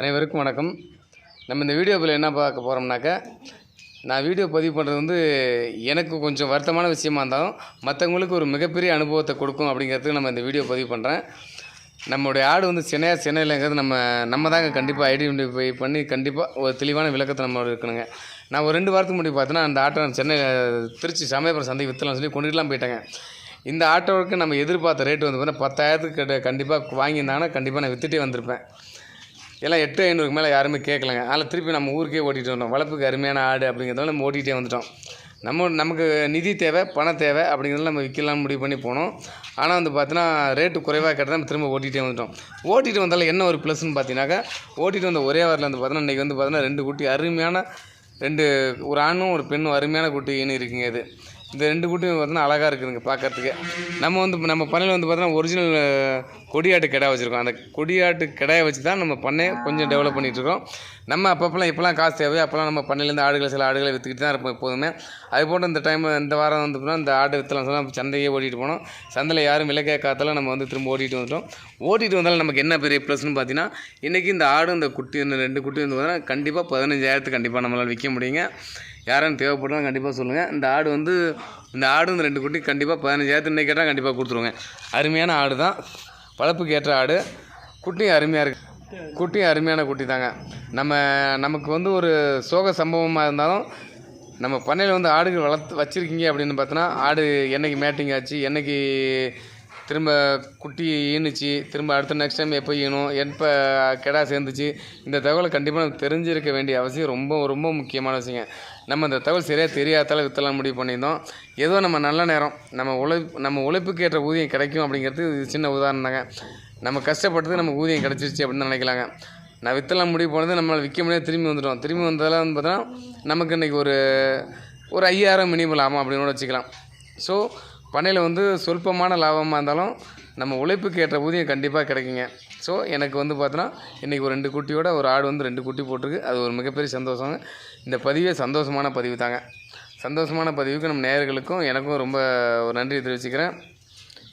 அனைவருக்கும் வணக்கம். நம்ம இந்த வீடியோவில் என்ன பார்க்க போகிறோம்னாக்கா நான் வீடியோ பதிவு பண்ணுறது வந்து எனக்கு கொஞ்சம் வருத்தமான விஷயமா இருந்தாலும் மற்றவங்களுக்கு ஒரு மிகப்பெரிய அனுபவத்தை கொடுக்கும் அப்படிங்கிறதுக்கு நம்ம இந்த வீடியோ பதிவு பண்ணுறேன் நம்மளுடைய ஆடு வந்து சென்னையா சென்னையிலங்கிறது நம்ம நம்ம தாங்க கண்டிப்பாக ஐடென்டிஃபை பண்ணி கண்டிப்பாக ஒரு தெளிவான விளக்கத்தை நம்ம இருக்கணுங்க. நான் ஒரு ரெண்டு வாரத்துக்கு முன்னாடி பார்த்தோன்னா அந்த ஆட்டை சென்னை திருச்சி சமயபுரம் சந்தை விற்றலாம் சொல்லி கொண்டுட்டுலாம் போயிட்டேங்க. இந்த ஆட்டோவுக்கு நம்ம எதிர்பார்த்த ரேட்டு வந்து பார்த்தீங்கன்னா பத்தாயிரத்துக்கு கண்டிப்பாக வாங்கியிருந்தாங்கன்னா கண்டிப்பாக நான் விற்றுட்டே வந்திருப்பேன். எல்லாம் எட்டு ஐநூறுக்கு மேலே யாருமே கேட்கலங்க அதில் திருப்பி நம்ம ஊருக்கே ஓட்டிகிட்டு வந்தோம் வளர்ப்புக்கு அருமையான ஆடு அப்படிங்கிறதால நம்ம ஓட்டிகிட்டே வந்துட்டோம். நம்ம நமக்கு நிதி தேவை பணம் தேவை அப்படிங்கிறதுல நம்ம விற்கலாம்னு முடிவு பண்ணி போனோம். ஆனால் வந்து பார்த்தீங்கன்னா ரேட்டு குறைவாக கேட்டால் நம்ம திரும்ப ஓட்டிகிட்டே வந்துட்டோம். ஓட்டிகிட்டு வந்தாலும் என்ன ஒரு ப்ளஸ்ன்னு பார்த்தீங்கன்னாக்கா ஓட்டிகிட்டு வந்த ஒரே வாரில் வந்து பார்த்தீங்கன்னா இன்றைக்கி வந்து பார்த்தீங்கன்னா ரெண்டு குட்டி அருமையான ரெண்டு ஒரு ஆணும் ஒரு பெண்ணும் அருமையான குட்டின்னு இருக்குங்க இது. இந்த ரெண்டு குட்டியும் பார்த்தீங்கன்னா அழகாக இருக்குதுங்க பார்க்கறதுக்கு நம்ம வந்து நம்ம பண்ணையில் வந்து பார்த்தோன்னா ஒரிஜினல் கொடியாட்டு கிடா வச்சுருக்கோம். அந்த கொடியாட்டு கிடாயை வச்சு தான் நம்ம பண்ணையை கொஞ்சம் டெவலப் பண்ணிகிட்டு இருக்கோம். நம்ம அப்பப்போலாம் இப்போலாம் காசு தேவையோ அப்போலாம் நம்ம பண்ணையிலேருந்து ஆடுகளை சில ஆடுகளை விற்றுக்கிட்டு தான் இருப்போம் எப்போதுமே. அது போட்டு இந்த டைம் இந்த வாரம் வந்து பார்த்தீங்கன்னா இந்த ஆடு விற்றலாம் சொன்னால் சந்தையே ஓடிட்டு போனோம். சந்தையில் யாரும் விலை கேட்காதால நம்ம வந்து திரும்ப ஓடிட்டு வந்துட்டோம். ஓட்டிகிட்டு வந்தாலும் நமக்கு என்ன பெரிய ப்ளஸ்னு பார்த்தீங்கன்னா இன்றைக்கி இந்த ஆடு இந்த குட்டி இந்த ரெண்டு குட்டி வந்து பார்த்தீங்கன்னா கண்டிப்பாக பதினஞ்சாயிரத்துக்கு கண்டிப்பாக நம்மளால் விற்க முடியுங்க. யாரும் தேவைப்பட்டாலும் கண்டிப்பாக சொல்லுங்கள் இந்த ஆடு வந்து இந்த ஆடு இந்த ரெண்டு குட்டி கண்டிப்பாக பதினஞ்சாயிரத்து இன்னைக்கு கேட்டால் கண்டிப்பாக கொடுத்துருவோங்க. அருமையான ஆடு தான் வளர்ப்புக்கு ஏற்ற ஆடு. குட்டியும் அருமையாக இருக்குது குட்டியும் அருமையான குட்டி தாங்க நம்ம நமக்கு வந்து ஒரு சோக சம்பவமாக இருந்தாலும் நம்ம பண்ணையில் வந்து ஆடுகள் வளர்த்து வச்சுருக்கீங்க அப்படின்னு பார்த்தோன்னா ஆடு என்னைக்கு மேட்டிங் ஆச்சு என்றைக்கு திரும்ப குட்டி ஈனுச்சு திரும்ப அடுத்த நெக்ஸ்ட் டைம் எப்போ ஈனும் எப்போ கெடா சேர்ந்துச்சு இந்த தகவலை கண்டிப்பாக நம்ம தெரிஞ்சிருக்க வேண்டிய அவசியம் ரொம்ப ரொம்ப முக்கியமான விஷயங்க. நம்ம இந்த தகவல் சரியாக தெரியாதால வித்தலாம் முடிவு பண்ணியிருந்தோம். ஏதோ நம்ம நல்ல நேரம் நம்ம உழைப்பு நம்ம உழைப்புக்கு ஏற்ற ஊதியம் கிடைக்கும் அப்படிங்கிறது இது சின்ன உதாரணம் தாங்க நம்ம கஷ்டப்பட்டது நமக்கு ஊதியம் கிடச்சிருச்சு அப்படின்னு நினைக்கலாங்க. நான் வித்தலாம் முடிவு போனது நம்மளால் விற்க முடியாது திரும்பி வந்துட்டோம். திரும்பி வந்ததெல்லாம் வந்து பார்த்தோன்னா நமக்கு இன்றைக்கி ஒரு ஒரு ஐயாயிரம் மினிமம் லாபம் அப்படின்னு கூட வச்சுக்கலாம். ஸோ பண்ணையில் வந்து சொல்பமான லாபமாக இருந்தாலும் நம்ம உழைப்புக்கு ஏற்ற ஊதியம் கண்டிப்பாக கிடைக்குங்க. ஸோ எனக்கு வந்து பார்த்தோன்னா இன்றைக்கி ஒரு ரெண்டு குட்டியோட ஒரு ஆடு வந்து ரெண்டு குட்டி போட்டிருக்கு. அது ஒரு மிகப்பெரிய சந்தோஷங்க. இந்த பதிவே சந்தோஷமான பதிவு தாங்க. சந்தோஷமான பதிவுக்கு நம்ம நேயர்களுக்கும் எனக்கும் ரொம்ப ஒரு நன்றியை தெரிவிச்சுக்கிறேன்.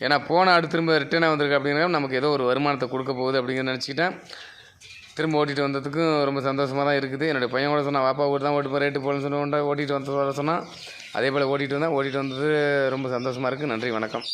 ஏன்னா போன ஆடு திரும்ப ரிட்டர்னாக வந்திருக்கு அப்படிங்கிற நமக்கு ஏதோ ஒரு வருமானத்தை கொடுக்க போகுது அப்படிங்கிற நினச்சிக்கிட்டேன். திரும்ப ஓட்டிகிட்டு வந்ததுக்கும் ரொம்ப சந்தோஷமாக தான் இருக்குது. என்னுடைய பையன் கூட சொன்னால் வாப்பா ஓட்டு தான் ஓட்டு ரேட்டு போகலன்னு சொன்ன ஓட்டிகிட்டு வந்து வர அதே போல் ஓடிட்டு வந்தேன். ஓடிட்டு வந்தது ரொம்ப சந்தோஷமாக இருக்குது நன்றி வணக்கம்.